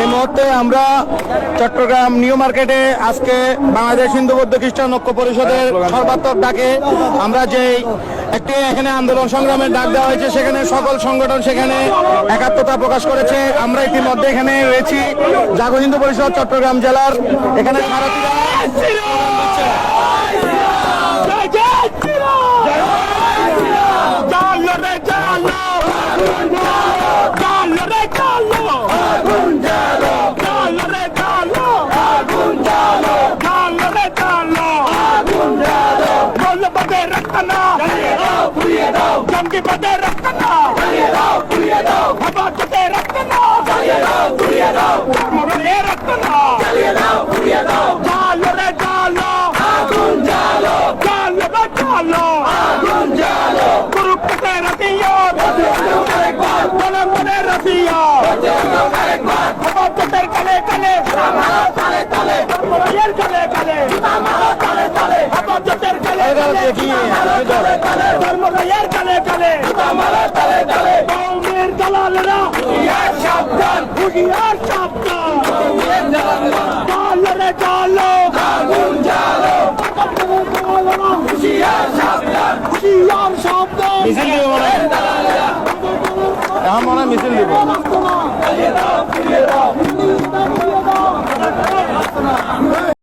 এই মুহূর্তে আমরা চট্টগ্রাম নিউ মার্কেটে আজকে বাংলাদেশ হিন্দু বৌদ্ধ খ্রিস্টান ঐক্য পরিষদের সর্বাত্মক ডাকে আমরা যে একটি এখানে আন্দোলন সংগ্রামের ডাক দেওয়া হয়েছে, সেখানে সকল সংগঠন সেখানে একাত্মতা প্রকাশ করেছে। আমরা ইতিমধ্যে এখানে রয়েছি। জাগো হিন্দু পরিষদ চট্টগ্রাম জেলার এখানে সারথীরা জঙ্গি পদে রক্তনা হবাতে রক্তনা মরণে রক্তনা জালো রে জালো জালো রে জালো কুরুক্ষেত্রে রতিয়া মনে মনে রতিয়া হবাতে কালে কালে এর কালে কালে হবাতে কালে কালে ধর্মরায়ের কালে কালে কৌমের দালালেরা সাবধান হুশিয়ার সাবধান জালো রে জালো হুশিয়ার সাবধান হুশিয়ার সাবধান মিছিল দিব মনে? এখন মনে মিছিল দিব। না